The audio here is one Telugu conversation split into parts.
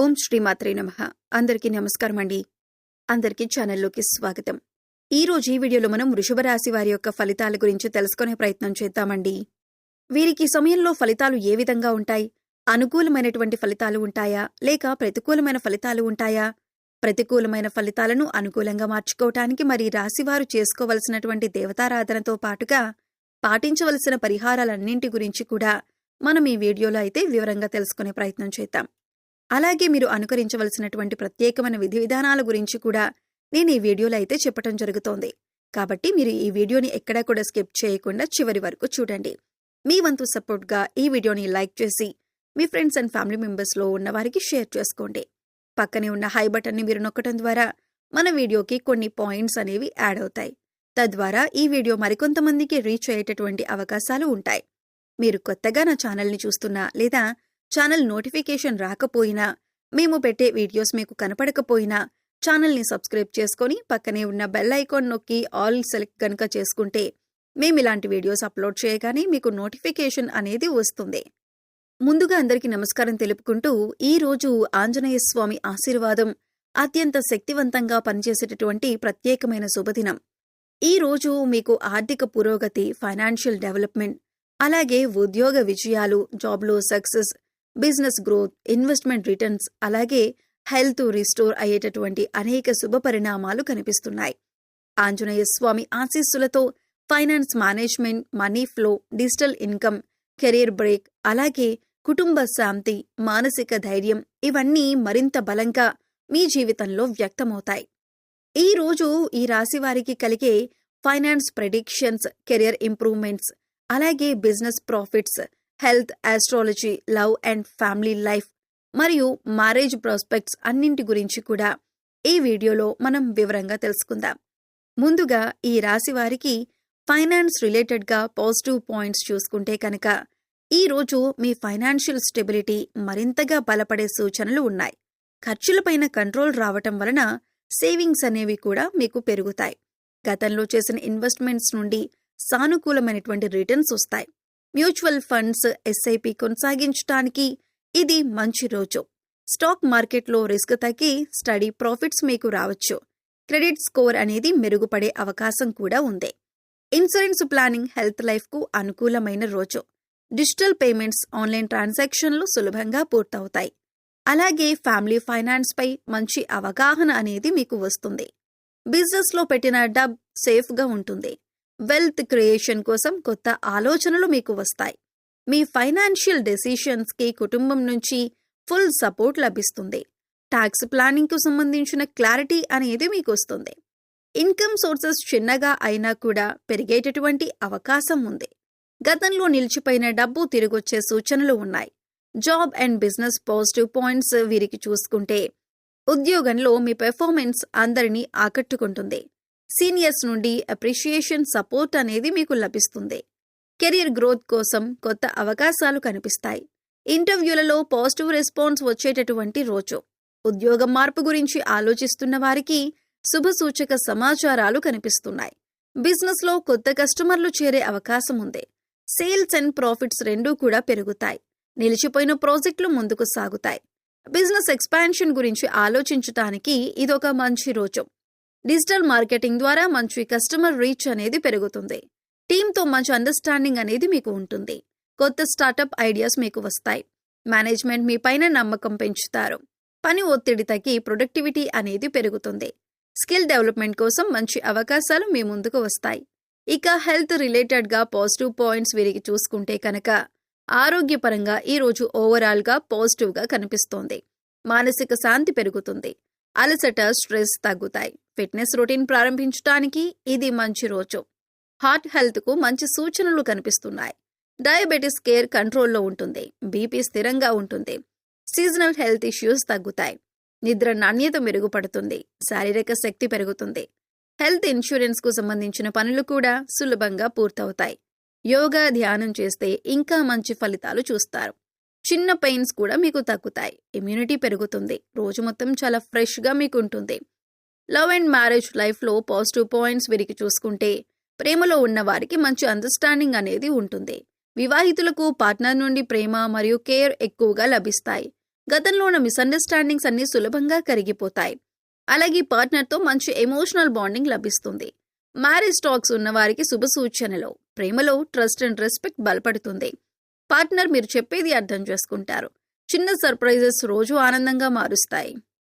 ఓం శ్రీమాత్రే నమ. అందరికీ నమస్కారం అండి. అందరికీ ఛానల్లోకి స్వాగతం. ఈ రోజు ఈ వీడియోలో మనం వృషభరాశి వారి యొక్క ఫలితాల గురించి తెలుసుకునే ప్రయత్నం చేద్దామండి. వీరికి సమయంలో ఫలితాలు ఏ విధంగా ఉంటాయి? అనుకూలమైనటువంటి ఫలితాలు ఉంటాయా? లేక ప్రతికూలమైన ఫలితాలు ఉంటాయా? ప్రతికూలమైన ఫలితాలను అనుకూలంగా మార్చుకోవటానికి మరి రాశివారు చేసుకోవలసినటువంటి దేవతారాధనతో పాటుగా పాటించవలసిన పరిహారాలన్నింటి గురించి కూడా మనం ఈ వీడియోలో అయితే వివరంగా తెలుసుకునే ప్రయత్నం చేద్దాం. అలాగే మీరు అనుకరించవలసినటువంటి ప్రత్యేకమైన విధి విధానాల గురించి కూడా నేను ఈ వీడియోలో అయితే చెప్పటం జరుగుతోంది. కాబట్టి మీరు ఈ వీడియోని ఎక్కడా కూడా స్కిప్ చేయకుండా చివరి వరకు చూడండి. మీ వంతు సపోర్ట్గా ఈ వీడియోని లైక్ చేసి మీ ఫ్రెండ్స్ అండ్ ఫ్యామిలీ మెంబర్స్లో ఉన్న వారికి షేర్ చేసుకోండి. పక్కనే ఉన్న హై బటన్ని మీరు నొక్కడం ద్వారా మన వీడియోకి కొన్ని పాయింట్స్ అనేవి యాడ్ అవుతాయి. తద్వారా ఈ వీడియో మరికొంతమందికి రీచ్ అయ్యేటటువంటి అవకాశాలు ఉంటాయి. మీరు కొత్తగా నా ఛానల్ని చూస్తున్నా లేదా ఛానల్ నోటిఫికేషన్ రాకపోయినా మేము పెట్టే వీడియోస్ మీకు కనపడకపోయినా ఛానల్ని సబ్స్క్రైబ్ చేసుకొని పక్కనే ఉన్న బెల్ ఐకాన్ నొక్కి ఆల్ సెలెక్ట్ కనుక చేసుకుంటే మేము ఇలాంటి వీడియోస్ అప్లోడ్ చేయగానే మీకు నోటిఫికేషన్ అనేది వస్తుంది. ముందుగా అందరికీ నమస్కారం తెలుపుకుంటూ ఈ రోజు ఆంజనేయ స్వామి ఆశీర్వాదం అత్యంత శక్తివంతంగా పనిచేసేటటువంటి ప్రత్యేకమైన శుభదినం. ఈ రోజు మీకు ఆర్థిక పురోగతి ఫైనాన్షియల్ డెవలప్మెంట్ అలాగే ఉద్యోగ విజయాలు జాబ్లో success business growth investment returns అలాగే హెల్త్ రిస్టోర్ అయ్యేటటువంటి అనేక శుభ పరిణామాలు కనిపిస్తున్నాయి. ఆంజనేయ స్వామి ఆశీస్సులతో finance management money flow digital income career break అలాగే కుటుంబ శాంతి మానసిక ధైర్యం ఇవన్నీ మరింత బలంగా మీ జీవితంలో వ్యక్తమవుతాయి. ఈ రోజు ఈ రాశి వారికి కలిగే ఫైనాన్స్ ప్రెడిక్షన్స్ కెరియర్ ఇంప్రూవ్మెంట్స్ అలాగే business profits health astrology love and family life మరియు మ్యారేజ్ ప్రాస్పెక్ట్స్ అన్నింటి గురించి కూడా ఈ వీడియోలో మనం వివరంగా తెలుసుకుందాం. ముందుగా ఈ రాశి వారికి ఫైనాన్స్ రిలేటెడ్గా పాజిటివ్ పాయింట్స్ చూసుకుంటే కనుక ఈ రోజు మీ ఫైనాన్షియల్ స్టెబిలిటీ మరింతగా బలపడే సూచనలు ఉన్నాయి. ఖర్చులపైన కంట్రోల్ రావటం వలన సేవింగ్స్ అనేవి కూడా మీకు పెరుగుతాయి. గతంలో చేసిన ఇన్వెస్ట్మెంట్స్ నుండి సానుకూలమైనటువంటి రిటర్న్స్ వస్తాయి. మ్యూచువల్ ఫండ్స్ ఎస్ఐపి కొనసాగించడానికి ఇది మంచి రోజు. స్టాక్ మార్కెట్లో రిస్క్ తగ్గి స్టడీ ప్రాఫిట్స్ మీకు రావచ్చు. క్రెడిట్ స్కోర్ అనేది మెరుగుపడే అవకాశం కూడా ఉంది. ఇన్సూరెన్స్ ప్లానింగ్ హెల్త్ లైఫ్కు అనుకూలమైన రోజు. డిజిటల్ పేమెంట్స్ ఆన్లైన్ ట్రాన్సాక్షన్లు సులభంగా పూర్తవుతాయి. అలాగే ఫ్యామిలీ ఫైనాన్స్ పై మంచి అవగాహన అనేది మీకు వస్తుంది. బిజినెస్లో పెట్టిన డబ్ సేఫ్గా ఉంటుంది. వెల్త్ క్రియేషన్ కోసం కొత్త ఆలోచనలు మీకు వస్తాయి. మీ ఫైనాన్షియల్ డెసిషన్స్కి కుటుంబం నుంచి ఫుల్ సపోర్ట్ లభిస్తుంది. ట్యాక్స్ ప్లానింగ్కు సంబంధించిన క్లారిటీ అనేది మీకు వస్తుంది. ఇన్కమ్ సోర్సెస్ చిన్నగా అయినా కూడా పెరిగేటటువంటి అవకాశం ఉంది. గతంలో నిలిచిపోయిన డబ్బు తిరిగొచ్చే సూచనలు ఉన్నాయి. Job and business positive points వీరికి చూసుకుంటే ఉద్యోగంలో మీ పెర్ఫార్మెన్స్ అందరినీ ఆకట్టుకుంటుంది. సీనియర్స్ నుండి అప్రిషియేషన్ సపోర్ట్ అనేది మీకు లభిస్తుంది. కెరీర్ గ్రోత్ కోసం కొత్త అవకాశాలు కనిపిస్తాయి. ఇంటర్వ్యూలలో పాజిటివ్ రెస్పాన్స్ వచ్చేటటువంటి రోజు. ఉద్యోగ మార్పు గురించి ఆలోచిస్తున్న వారికి శుభసూచక సమాచారాలు కనిపిస్తున్నాయి. బిజినెస్లో కొత్త కస్టమర్లు చేరే అవకాశం ఉంది. సేల్స్ అండ్ ప్రాఫిట్స్ రెండూ కూడా పెరుగుతాయి. నిలిచిపోయిన ప్రాజెక్టులు ముందుకు సాగుతాయి. బిజినెస్ ఎక్స్పాన్షన్ గురించి ఆలోచించటానికి ఇదొక మంచి రోజు. డిజిటల్ మార్కెటింగ్ ద్వారా మంచి కస్టమర్ రీచ్ అనేది పెరుగుతుంది. టీంతో మంచి అండర్స్టాండింగ్ అనేది మీకు ఉంటుంది. కొత్త స్టార్టప్ ఐడియాస్ మీకు వస్తాయి. మేనేజ్మెంట్ మీ పైన నమ్మకం పెంచుతారు. పని ఒత్తిడి తగ్గి ప్రొడక్టివిటీ అనేది పెరుగుతుంది. స్కిల్ డెవలప్మెంట్ కోసం మంచి అవకాశాలు మీ ముందుకు వస్తాయి. ఇక హెల్త్ రిలేటెడ్గా పాజిటివ్ పాయింట్స్ వీరికి చూసుకుంటే కనుక ఆరోగ్యపరంగా ఈరోజు ఓవరాల్గా పాజిటివ్గా కనిపిస్తోంది. మానసిక శాంతి పెరుగుతుంది. అలసట స్ట్రెస్ తగ్గుతాయి. ఫిట్నెస్ రొటీన్ ప్రారంభించడానికి ఇది మంచి రోజు. హార్ట్ హెల్త్కు మంచి సూచనలు కనిపిస్తున్నాయి. డయాబెటీస్ కేర్ కంట్రోల్లో ఉంటుంది. బీపీ స్థిరంగా ఉంటుంది. సీజనల్ హెల్త్ ఇష్యూస్ తగ్గుతాయి. నిద్ర నాణ్యత మెరుగుపడుతుంది. శారీరక శక్తి పెరుగుతుంది. హెల్త్ ఇన్సూరెన్స్కు సంబంధించిన పనులు కూడా సులభంగా పూర్తవుతాయి. యోగా ధ్యానం చేస్తే ఇంకా మంచి ఫలితాలు చూస్తారు. చిన్న పెయిన్స్ కూడా మీకు తగ్గుతాయి. ఇమ్యూనిటీ పెరుగుతుంది. రోజు మొత్తం చాలా ఫ్రెష్గా మీకు ఉంటుంది లవ్ అండ్ మ్యారేజ్ లైఫ్లో పాజిటివ్ పాయింట్స్ వీరికి చూసుకుంటే ప్రేమలో ఉన్న వారికి మంచి అండర్స్టాండింగ్ అనేది ఉంటుంది. వివాహితులకు పార్ట్నర్ నుండి ప్రేమ మరియు కేర్ ఎక్కువగా లభిస్తాయి. గతంలో ఉన్న మిస్అండర్స్టాండింగ్స్ అన్ని సులభంగా కరిగిపోతాయి. అలాగే పార్ట్నర్తో మంచి ఎమోషనల్ బాండింగ్ లభిస్తుంది. మ్యారేజ్ టాక్స్ ఉన్నవారికి శుభ సూచనలు ప్రేమలో ట్రస్ట్ అండ్ రెస్పెక్ట్ బలపడుతుంది. పార్ట్నర్ మీరు చెప్పేది అర్థం చేసుకుంటారు. చిన్న సర్ప్రైజెస్ రోజు ఆనందంగా మారుస్తాయి.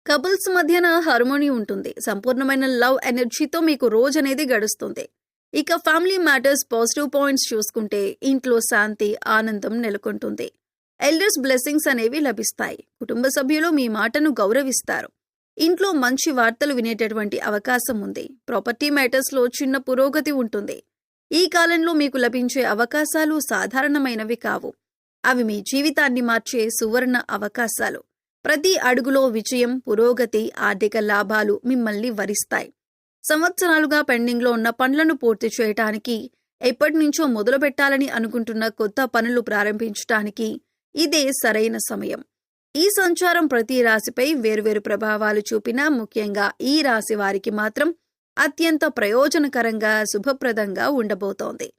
కపుల్స్ మధ్యన హార్మోనీ ఉంటుంది. సంపూర్ణమైన లవ్ ఎనర్జీతో మీకు రోజు అనేది గడుస్తుంది. ఇక ఫ్యామిలీ మ్యాటర్స్ పాజిటివ్ పాయింట్స్ చూసుకుంటే ఇంట్లో శాంతి ఆనందం నెలకొంటుంది. ఎల్డర్స్ బ్లెస్సింగ్స్ అనేవి లభిస్తాయి. కుటుంబ సభ్యులు మీ మాటను గౌరవిస్తారు. ఇంట్లో మంచి వార్తలు వినేటటువంటి అవకాశం ఉంది. ప్రాపర్టీ మ్యాటర్స్లో చిన్న పురోగతి ఉంటుంది. ఈ కాలంలో మీకు లభించే అవకాశాలు సాధారణమైనవి కావు. అవి మీ జీవితాన్ని మార్చే సువర్ణ అవకాశాలు. ప్రతి అడుగులో విజయం పురోగతి ఆర్థిక లాభాలు మిమ్మల్ని వరిస్తాయి. సంవత్సరాలుగా పెండింగ్లో ఉన్న పనులను పూర్తి చేయటానికి ఎప్పటి నుంచో మొదలు పెట్టాలని అనుకుంటున్న కొత్త పనులు ప్రారంభించటానికి ఇదే సరైన సమయం. ఈ సంచారం ప్రతి రాశిపై వేర్వేరు ప్రభావాలు చూపినా ముఖ్యంగా ఈ రాశి వారికి మాత్రం అత్యంత ప్రయోజనకరంగా శుభప్రదంగా ఉండబోతోంది.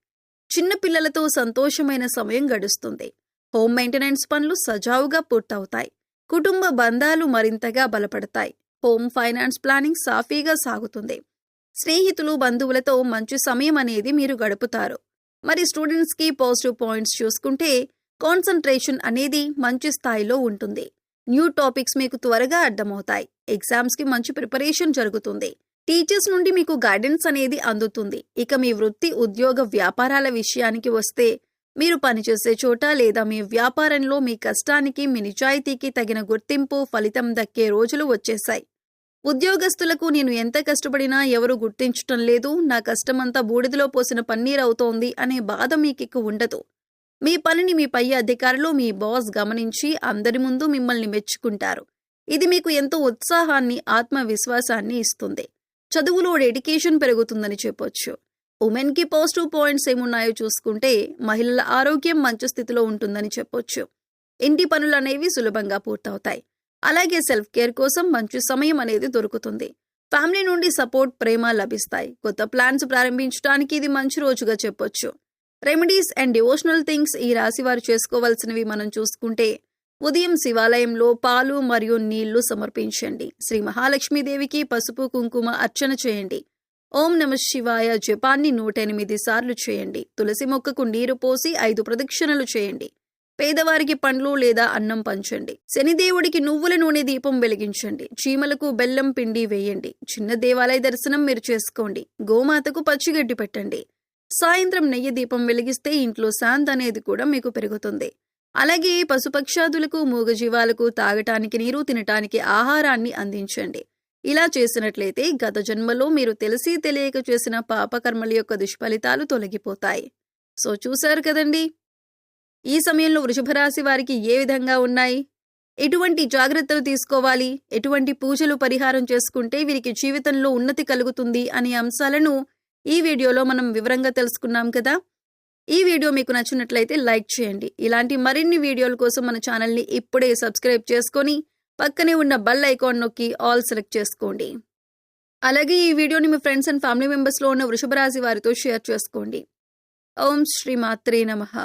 చిన్నపిల్లలతో సంతోషమైన సమయం గడుస్తుంది. హోమ్ మెయింటెనెన్స్ పనులు సజావుగా పూర్తవుతాయి. కుటుంబ బంధాలు మరింతగా బలపడతాయి. హోమ్ ఫైనాన్స్ ప్లానింగ్ సాఫీగా సాగుతుంది. స్నేహితులు బంధువులతో మంచి సమయం అనేది మీరు గడుపుతారు. మరి స్టూడెంట్స్కి పాజిటివ్ పాయింట్స్ చూసుకుంటే కాన్సన్ట్రేషన్ అనేది మంచి స్థాయిలో ఉంటుంది. న్యూ టాపిక్స్ మీకు త్వరగా అర్థమవుతాయి. ఎగ్జామ్స్కి మంచి ప్రిపరేషన్ జరుగుతుంది. టీచర్స్ నుండి మీకు గైడెన్స్ అనేది అందుతుంది. ఇక మీ వృత్తి ఉద్యోగ వ్యాపారాల విషయానికి వస్తే మీరు పనిచేసే చోట లేదా మీ వ్యాపారంలో మీ కష్టానికి మీ నిజాయితీకి తగిన గుర్తింపు ఫలితం దక్కే రోజులు వచ్చేశాయి. ఉద్యోగస్తులకు నేను ఎంత కష్టపడినా ఎవరు గుర్తించటం లేదు నా కష్టమంతా బూడిదలో పోసిన పన్నీర్ అవుతోంది అనే బాధ మీకెక్కు ఉండదు. మీ పనిని మీ పై అధికారులు మీ బాస్ గమనించి అందరి ముందు మిమ్మల్ని మెచ్చుకుంటారు. ఇది మీకు ఎంతో ఉత్సాహాన్ని ఆత్మవిశ్వాసాన్ని ఇస్తుంది. చదువులో డెడికేషన్ పెరుగుతుందని చెప్పొచ్చు. ఉమెన్కి పాజిటివ్ పాయింట్స్ ఏమున్నాయో చూసుకుంటే మహిళల ఆరోగ్యం మంచి స్థితిలో ఉంటుందని చెప్పొచ్చు. ఇంటి పనులు అనేవి సులభంగా పూర్తవుతాయి. అలాగే సెల్ఫ్ కేర్ కోసం మంచి సమయం అనేది దొరుకుతుంది. ఫ్యామిలీ నుండి సపోర్ట్ ప్రేమ లభిస్తాయి. కొత్త ప్లాన్స్ ప్రారంభించడానికి ఇది మంచి రోజుగా చెప్పొచ్చు. రెమెడీస్ అండ్ డివోషనల్ థింగ్స్ ఈ రాశి వారు చేసుకోవాల్సినవి మనం చూసుకుంటే ఉదయం శివాలయంలో పాలు మరియు నీళ్ళు సమర్పించండి. శ్రీ మహాలక్ష్మీదేవికి పసుపు కుంకుమ అర్చన చేయండి. ఓం నమ శివాయ. జపాన్ని నూట ఎనిమిది సార్లు చేయండి. తులసి మొక్కకు నీరు పోసి ఐదు ప్రదక్షిణలు చేయండి. పేదవారికి పండ్లు లేదా అన్నం పంచండి. శనిదేవుడికి నువ్వుల నూనె దీపం వెలిగించండి. చీమలకు బెల్లం పిండి వేయండి. చిన్న దేవాలయ దర్శనం మీరు చేసుకోండి. గోమాతకు పచ్చిగడ్డి పెట్టండి. సాయంత్రం నెయ్యి దీపం వెలిగిస్తే ఇంట్లో శాంతి అనేది కూడా మీకు పెరుగుతుంది. అలాగే పశుపక్షాదులకు మూగజీవాలకు తాగటానికి నీరు తినటానికి ఆహారాన్ని అందించండి. ఇలా చేసినట్లయితే గత జన్మలో మీరు తెలిసి తెలియక చేసిన పాపకర్మల యొక్క దుష్ఫలితాలు తొలగిపోతాయి. సో చూశారు కదండి? ఈ సమయంలో వృషభ రాశి వారికి ఏ విధంగా ఉన్నాయి? ఎటువంటి జాగ్రత్తలు తీసుకోవాలి? ఎటువంటి పూజలు పరిహారం చేసుకుంటే వీరికి జీవితంలో ఉన్నతి కలుగుతుంది అనే అంశాలను ఈ వీడియోలో మనం వివరంగా తెలుసుకున్నాం కదా? ఈ వీడియో మీకు నచ్చినట్లయితే లైక్ చేయండి. ఇలాంటి మరిన్ని వీడియోల కోసం మన ఛానల్ని ఇప్పుడే సబ్స్క్రైబ్ చేసుకొని పక్కనే ఉన్న బెల్ ఐకాన్ నొక్కి ఆల్ సెలెక్ట్ చేసుకోండి. అలాగే ఈ వీడియోని మీ ఫ్రెండ్స్ అండ్ ఫ్యామిలీ మెంబర్స్లో ఉన్న వృషభరాశి వారితో షేర్ చేసుకోండి. ఓం శ్రీ మాత్రే నమః.